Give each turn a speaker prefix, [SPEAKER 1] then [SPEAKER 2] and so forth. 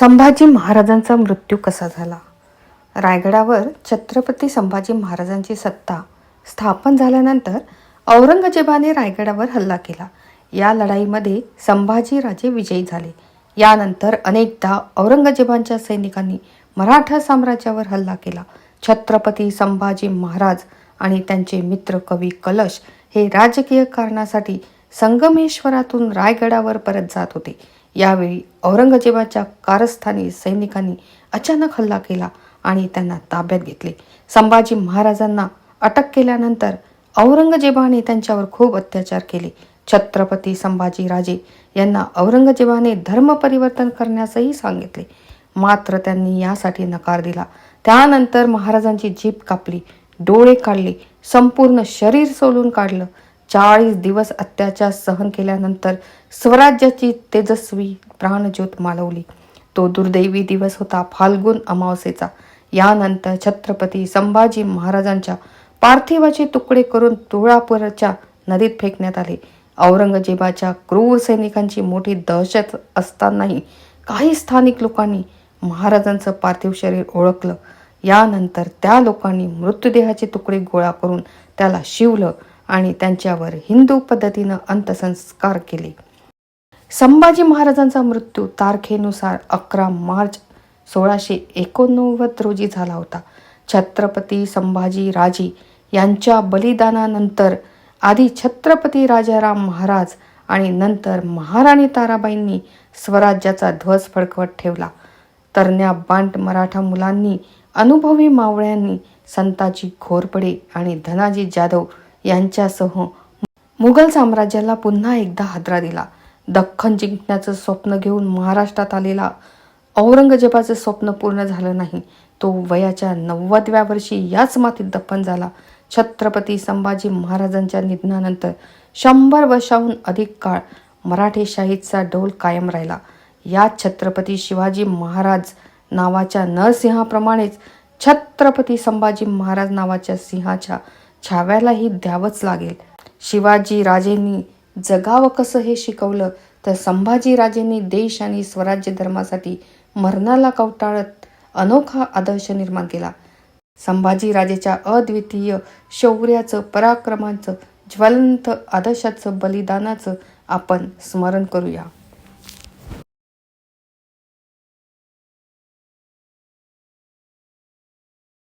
[SPEAKER 1] संभाजी महाराजांचा मृत्यू कसा झाला? रायगडावर छत्रपती संभाजी महाराजांची सत्ता स्थापन झाल्यानंतर औरंगजेबाने रायगडावर हल्ला केला. या लढाईमध्ये संभाजी राजे विजयी झाले. यानंतर अनेकदा औरंगजेबांच्या सैनिकांनी मराठा साम्राज्यावर हल्ला केला. छत्रपती संभाजी महाराज आणि त्यांचे मित्र कवी कलश हे राजकीय कारणासाठी संगमेश्वरातून रायगडावर परत जात होते. यावेळी औरंगजेबाच्या कारस्थानी सैनिकांनी अचानक हल्ला केला आणि त्यांना ताब्यात घेतले. संभाजी महाराजांना अटक केल्यानंतर औरंगजेबाने त्यांच्यावर खूप अत्याचार केले. छत्रपती संभाजी राजे यांना औरंगजेबाने धर्म परिवर्तन करण्यासही सांगितले. मात्र त्यांनी यासाठी नकार दिला. त्यानंतर महाराजांची जीभ कापली डोळे काढले संपूर्ण शरीर सोलून काढलं. चाळीस दिवस अत्याचार सहन केल्यानंतर स्वराज्याची तेजस्वी प्राणज्योत मालवली. तो दुर्दैवी दिवस होता फाल्गुन अमावस्येचा. यानंतर छत्रपती संभाजी महाराजांच्या पार्थिवाचे तुकडे करून तुळापूरच्या नदीत फेकण्यात आले. औरंगजेबाच्या क्रूर सैनिकांची मोठी दहशत असतानाही काही स्थानिक लोकांनी महाराजांचं पार्थिव शरीर ओळखलं. यानंतर त्या लोकांनी मृतदेहाचे तुकडे गोळा करून त्याला शिवलं. आणि त्यांच्यावर हिंदू पद्धतीनं अंत्यसंस्कार केले. संभाजी महाराजांचा मृत्यू तारखेनुसार अकरा मार्च सोळाशे एकोणनव्वद रोजी झाला होता. छत्रपती संभाजी राजे यांच्या बलिदानानंतर आधी छत्रपती राजाराम महाराज आणि नंतर महाराणी ताराबाईंनी स्वराज्याचा ध्वज फडकवत ठेवला. तरण्या बांट मराठा मुलांनी अनुभवी मावळ्यांनी संताजी घोरपडे आणि धनाजी जाधव यांच्यासह मुघल साम्राज्याला पुन्हा एकदा हादरा दिला. दख्खन जिंकण्याचं स्वप्न घेऊन महाराष्ट्रात आलेला औरंगजेबाचं स्वप्न पूर्ण झालं नाही. तो वयाच्या नव्वदव्या वर्षी याच मातीत दफन झाला. छत्रपती संभाजी महाराजांच्या निधनानंतर शंभर वर्षाहून अधिक काळ मराठेशाहीचा डोल कायम राहिला. यात छत्रपती शिवाजी महाराज नावाच्या नरसिंहाप्रमाणेच छत्रपती संभाजी महाराज नावाच्या सिंहाच्या छाव्यालाही द्यावंच लागेल. शिवाजी राजेंनी जगावं कसं हे शिकवलं तर संभाजी राजेंनी देश आणि स्वराज्य धर्मासाठी मरणाला कवटाळत अनोखा आदर्श निर्माण केला. संभाजी राजेच्या अद्वितीय शौर्याचं पराक्रमाचं ज्वलंत आदर्शाचं बलिदानाचं आपण स्मरण करूया.